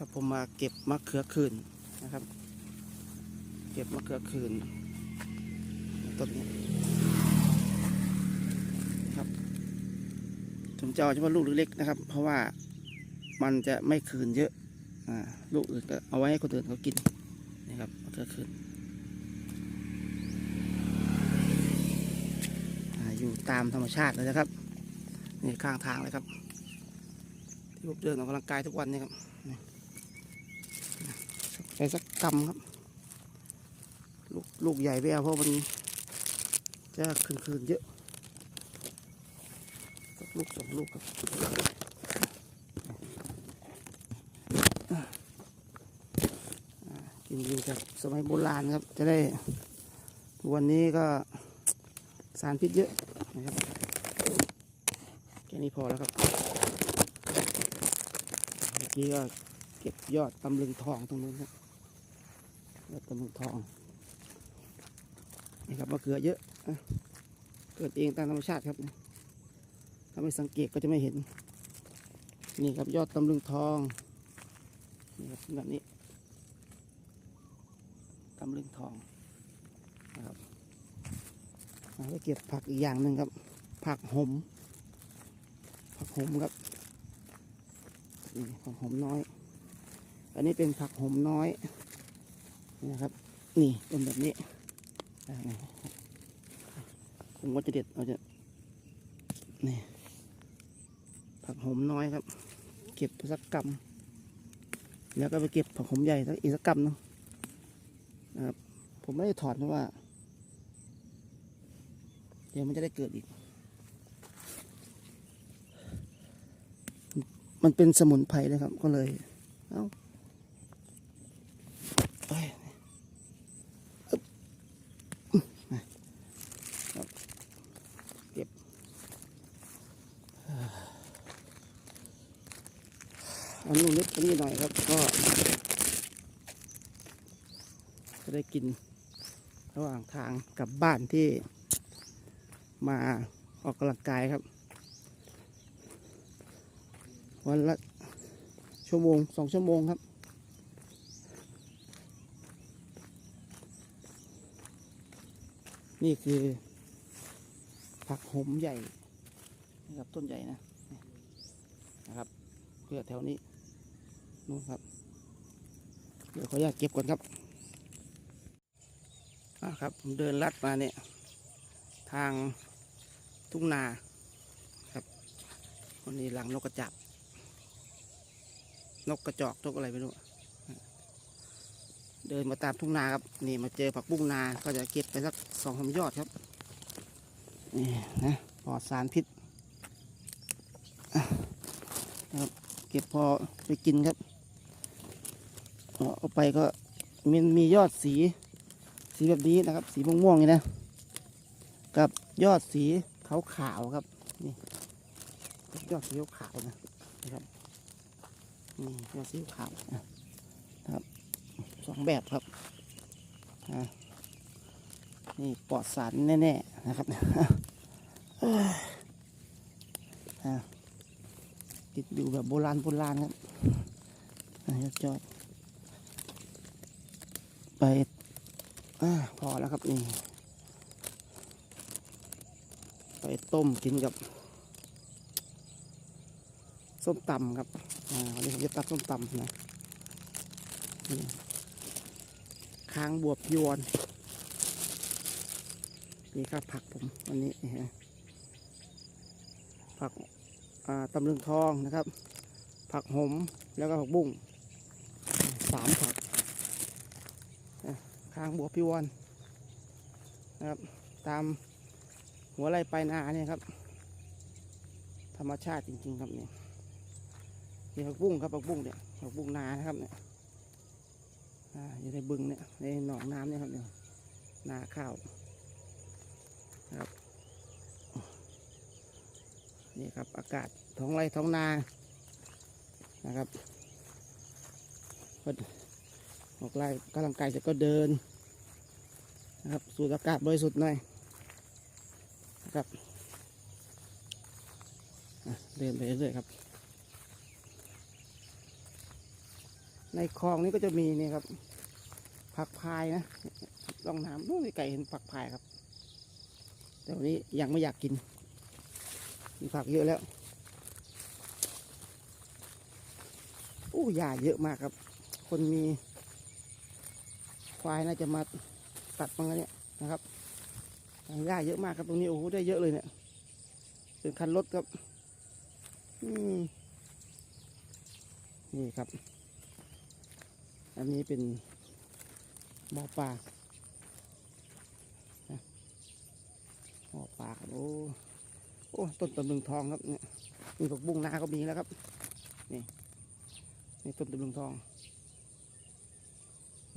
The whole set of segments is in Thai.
ครับผมมาเก็บมะเขือคืนนะครับ เก็บมะเขือคืนต้นนี้ครับผมจะเอาเฉพาะลูกเล็กๆนะครับ เพราะว่ามันจะไม่คืนเยอะอ่าลูกอื่นก็เอาไว้ให้คนอื่นเขากินนะครับมะเขือคืนอยู่ตามธรรมชาติเลยนะครับนี่ข้างทางเลยครับ ที่ผมเดินออกกำลังกายทุกวันนี่ครับ ไปสักกำครับ ลูกลูกใหญ่ไปเอาเพราะมันจะคืนคืนๆเยอะสักลูกสองลูกครับกินอยู่จากสมัยโบราณครับ จะได้วันนี้ก็สารพิษเยอะนะครับแค่นี้พอแล้วครับเมื่อกี้ก็เก็บยอดตำลึงทองตรงนู้นครับ ดตำลึงทองนี่ครับมะเขือเยอะเกิดเองตามธรรมชาติครับ ถ้าไม่สังเกตก็จะไม่เห็น นี่ครับยอดตำลึงทอง นี่ครับแบบนี้ตำลึงทองนะครับเอาเก็บผักอีกอย่างหนึ่งครับ ผักหมผักหมครับนี่ผักหมน้อย อันนี้เป็นผักหอมน้อย นี่นะครับ นี่เป็นแบบนี้ผมก็จะเด็ดเอาจะนี่ผักหอมน้อยครับ เก็บสักกำแล้วก็ไปเก็บผักหอมใหญ่สักอีกสักกำหนึงนะครับ ผมไม่ได้ถอดเพราะว่า เดี๋ยวมันจะได้เกิดอีก มันเป็นสมุนไพรนะครับก็เลย เอ้าปอึ๊บอื้อนะครับเก็บเอาลูกเล็กอันนี้หน่อยครับ ก็ จะได้กิน ระหว่างทาง กลับบ้านที่มาออกกำลังกายครับ วันละชั่วโมงสองชั่วโมงครับนี่คือ ผักหมใหญ่นะครับต้นใหญ่นะนี่นะครับเพื่อแถวนี้นู่นครับ เดี๋ยวขออนุญาตเก็บก่อนครับ อ่าครับผมเดินลัดมาเนี่ย ทางทุ่งนาครับวันนี้หลังนกกระจับ นกกระจอกนกอะไรไม่รู้เดินมาตามทุ่งนาครับนี่มาเจอผักบุ้งนาก็จะเก็บไปสักสองสามยอดครับนี่นะปลอดสารพิษนะครับเก็บพอไปกินครับเอาไปก็มันมียอดสี สีแบบนี้นะครับ สีม่วงๆนี่นะ กับยอดสีขาวๆครับ นี่ยอดสีขาวนะนะครับนี่ยอดสีขาวนะสองแบบครับนี่ปลอดสารแน่ๆนะครับเอ้ยอะติดอยู่แบบโบราณโบราณครับอะยอดไป อพอแล้วครับนี่ไปต้มกินกับส้มตำครับวันนี้ผมจะตัดส้มตำนะค้างบวบยวนนี่ครับผักผมวันนี้ผักตำลึงทองนะครับ ผักหมแล้วก็ผักบุ้งสามผัก อะค้างบวพิวรนะครับ ตามหัวไร่ปลายนาเนี่ยครับ ธรรมชาติจริง ๆ ครับเนี่ยนี่ผักบุ้งครับผักบุ้งเนี่ยผักบุ้งนานะครับเนี่ยอ่าอยู่ในบึงเนี่ยในหนองน้ำเนี่ยครับเนี่ยนาข้าวนะครับนี่ครับอากาศท้องไร่ท้องนานะครับ ออกไล่กำลังกายเสร็จก็เดินนะครับสูดอากาศบริสุทธิ์หน่อยนะครับเดินไปเรื่อยๆครับ ในคลองนี้ก็จะมีนี่ครับ ผักพายนะร่องน้ำนู่นไก่เห็นผักพายครับ แต่วันนี้ยังไม่อยากกิน มีผักเยอะแล้วโอ้หญ้าเยอะมากครับ คนมี ควายน่าจะมาตัดมังเนี่ยนะครับหญ้าเยอะมากครับตรงนี้โอ้โหได้เยอะเลยเนี่ยเป็นคันรถครับนี่ครับ อันนี้เป็นบ่อปลาบ่อปลาครับโอ้โอ้ต้นตะลึงทองครับเนี่ยมีผักบุ้งนาก็มีแล้วครับ นี่นี่ต้นตะลึงทอง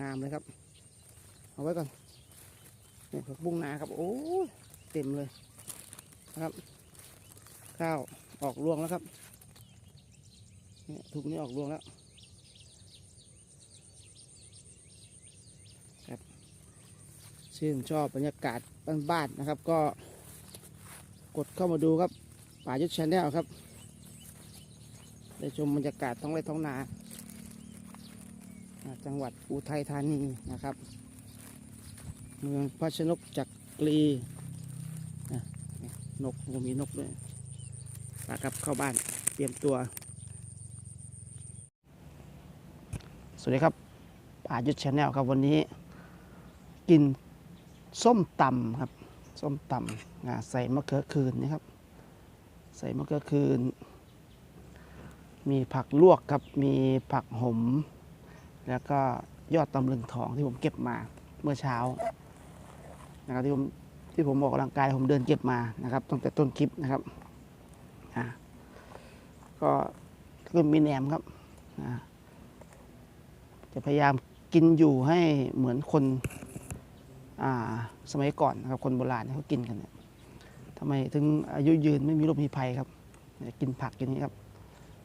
งามเลยครับ เอาไว้ก่อนนี่ผักบุ้งนาครับโอ้ยเต็มเลยนะครับ ข้าวออกรวงแล้วครับเนี่ยทุกนี้ออกรวงแล้วครับชื่นชอบบรรยากาศบ้านๆนะครับ ก็กดเข้ามาดูครับป่ายุทธชาแนลครับได้ชมบรรยากาศท้องไร่ท้องนา จังหวัดอุทัยธานีนะครับ เมืองพระชนกจักรีนะนี่นกมีนกด้วยปครับเข้าบ้านเตรียมตัว สวัสดีครับป่ายุทธชาแนลครับวันนี้ กินส้มตำครับ ส้มตำอ่าใส่มะเขือคืนนะครับ ใส่มะเขือคืน มีผักลวกครับ มีผักหอมแล้วก็ยอดตำลึงทองที่ผมเก็บมาเมื่อเช้า นะครับที่ผมที่ผมออกกำลังกายผมเดินเก็บมานะครับตั้งแต่ต้นคลิปนะครับอ่าก็ก็มีแหนมครับจะพยายามกินอยู่ให้เหมือนคนอ่าสมัยก่อนนะครับคนโบราณเขากินกันเนี่ยทำไมถึงอายุยืนไม่มีโรคมีภัยครับกินผักกินนี้ครับ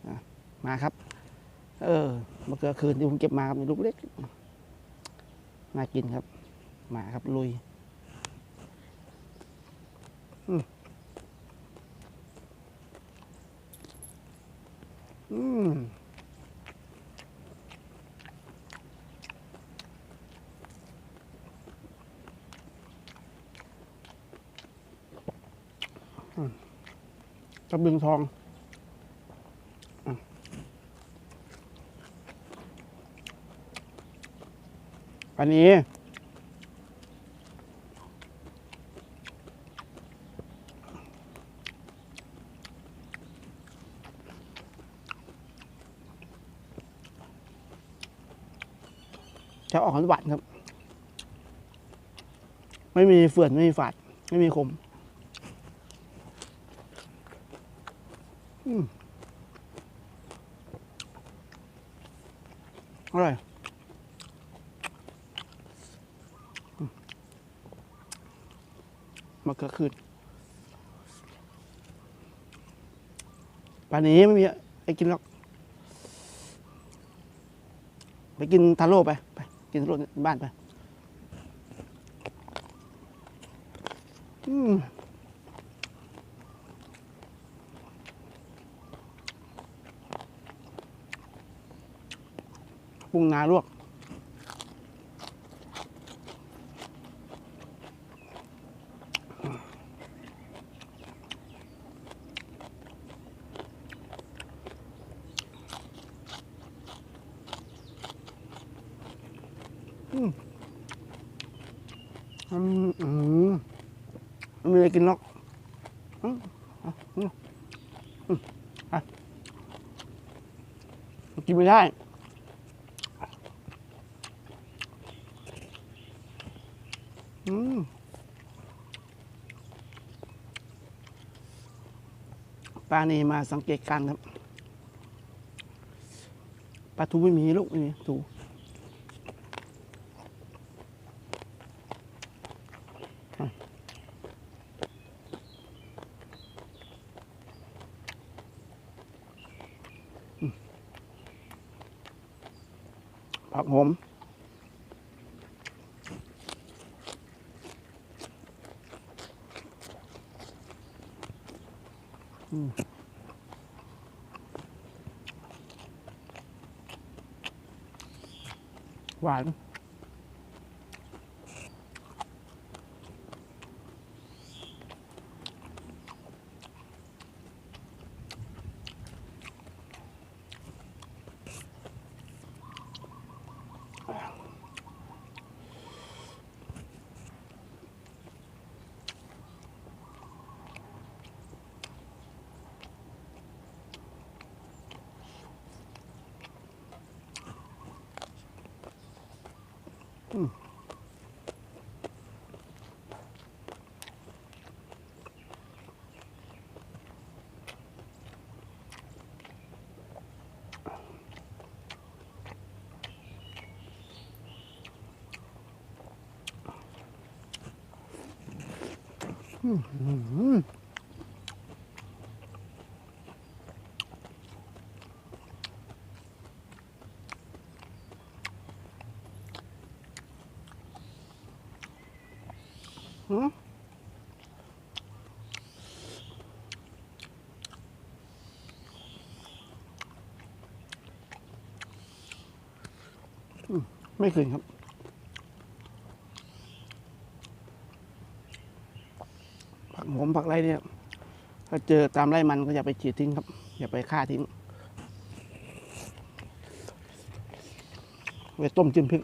อะมาครับ เออมะเขือคืนที่ผมเก็บมาครับลูกเล็กน่ากินครับ มาครับลุย อืมอืมอืมตะบึงทองอันนี้ จะออกหวานครับ ไม่มีเฟื่อนไม่มีฝาด ไม่มีคมอร่อยมะเขือคืนป่านนี้ไม่มีไอ้กินหรอก ไปกินทาโร่ไป ไป กินทาโร่นบ้านไป อืมปรุ งนาลวก อืมอืมมไม่มีอะไรกินหรอกอืมอืมกินไม่ได้ อืม ปานี่มาสังเกตการครับปลาทูไม่มีลูกไม่มีทูผักโหม หวาน ไม่คืนครับ ผักหอมผัก ไรเนี่ยถ้าเจอตามไร่มันก็อย่าไปฉีดทิ้งครับ อย่าไปฆ่าทิ้งไว้ต้มจิ้มพริก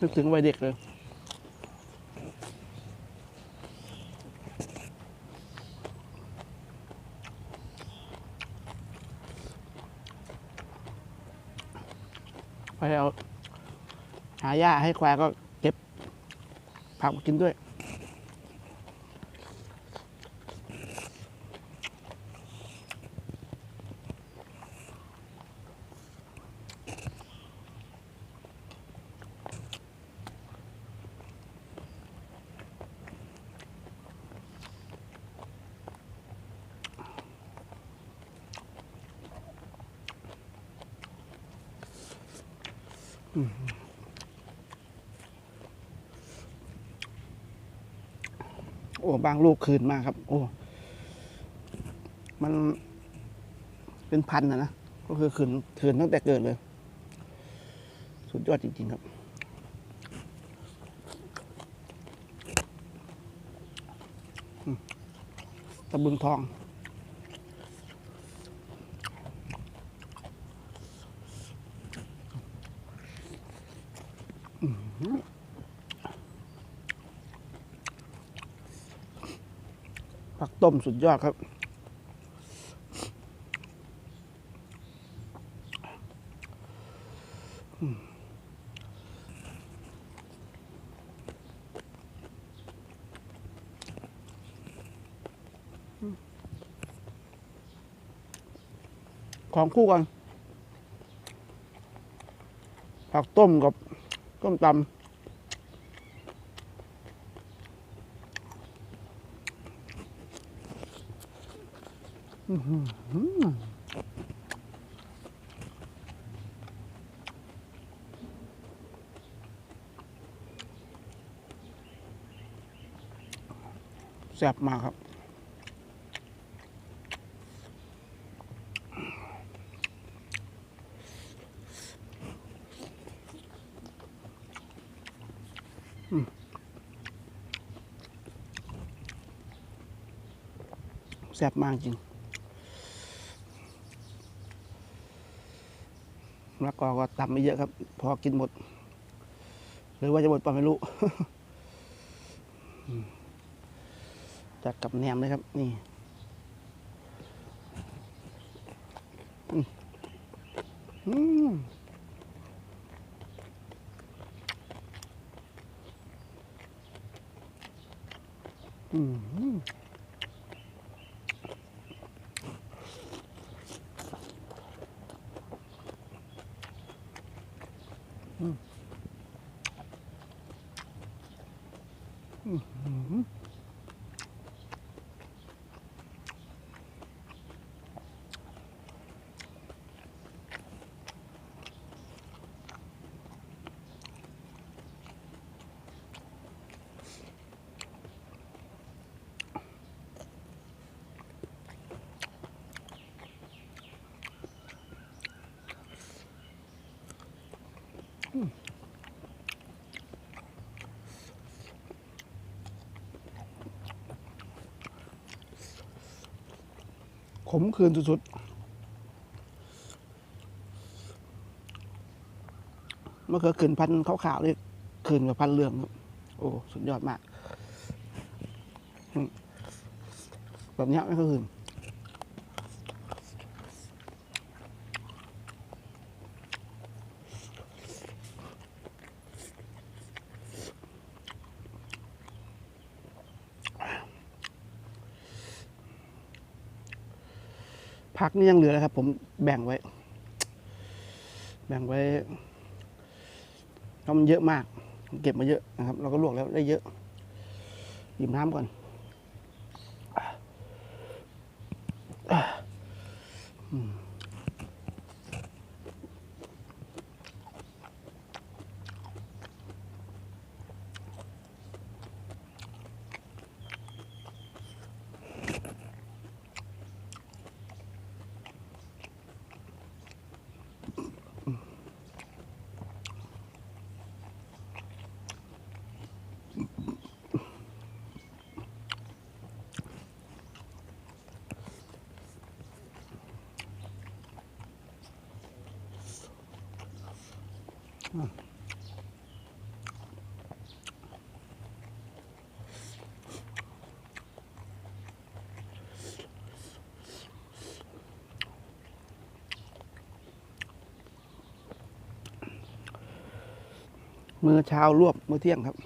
นึกถึงวัยเด็กเลย ไปเอา หญ้าให้ควายก็เก็บผักมากินด้วยโอ้บางลูกคืนมากครับ โอ้มันเป็นพันนะนะก็คือคืนคืนตั้งแต่เกิดเลย สุดยอดจริง ๆ ครับ ตะบึงทอง ผักต้มสุดยอดครับ ของคู่กัน ผักต้มกับต้มตำ แซ่บมากครับ อืมแซ่บมากจริง ล้วก็ก็ตำไม่เยอะครับ พอกินหมด หรือว่าจะหมดปะไม่รู้จัดกับแหนมเลยครับ นี่อืมอืม มมคืนสุดๆมะเขือคืนพันขาวๆนี่คืนกับพันเรืองครับ โอ้สุดยอดมาก แบบนี้ไม่ก็คืน ผักนี่ยังเหลือนะครับ ผมแบ่งไว้ แบ่งไว้เพราะมันเยอะมาก เก็บมาเยอะนะครับ เราก็ลวกแล้วได้เยอะหยิบน้ำก่อน มื้อเช้ารวบมื้อเที่ยงครับ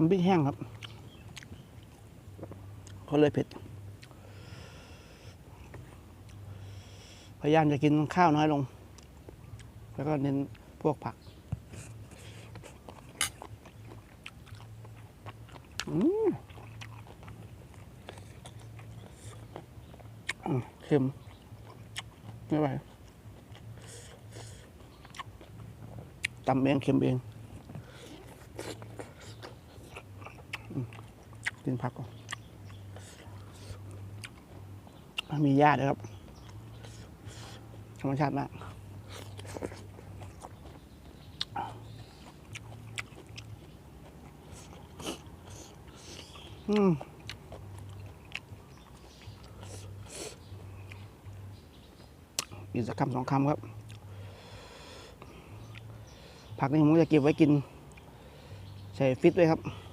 ตำพริกแห้งครับเขาเลยเผ็ด พยายามจะกินข้าวน้อยลง แล้วก็เน้นพวกผัก เค็มไม่ไหวตำเองเค็มเองอืม กินผักก่อนมีหญ้าด้วยครับธรรมชาติมากอืมอีกสักคำสองคำครับ ผักนี่ผมจะเก็บไว้กิน ใส่ฟิตด้วยครับ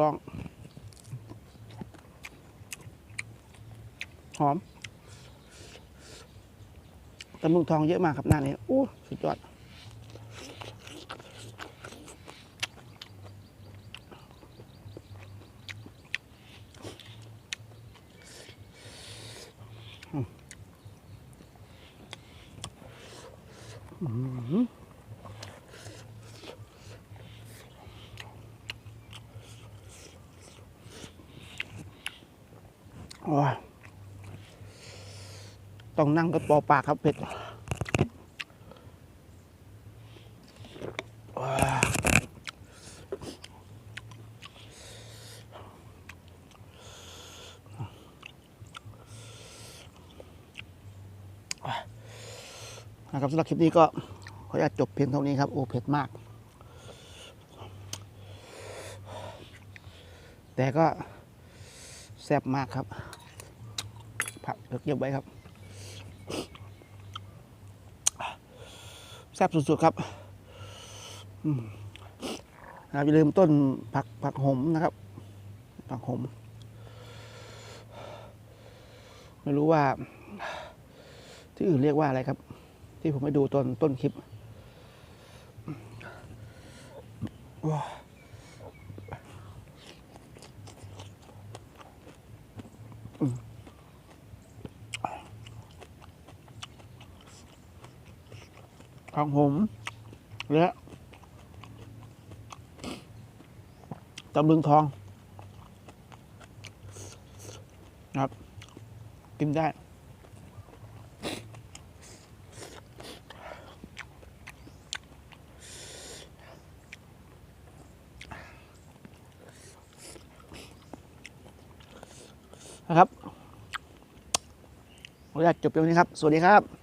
ร้อง หอมตำลึงทองเยอะมากครับหน้านี้อู้สุดยอด อืม ต้องนั่งกระปอปากครับเผ็ดว้านะครับสำหรับคลิปนี้ก็ขออนุญาตจบเพียงเท่านี้ครับ โอ้เผ็ดมาก แต่ก็แซ่บมากครับ ผักเดี๋ยวเก็บไว้ครับ แซ่บสุดๆครับอืมนะอย่าลืมต้นผักผักหอมนะครับ ผักหอมไม่รู้ว่า ที่อื่นเรียกว่าอะไรครับ ที่ผมไปดูตอนต้นคลิป ผักหมและตำลึงทองครับ กินได้ นะครับขออนุญาตจบเพียงนี้ครับ สวัสดีครับ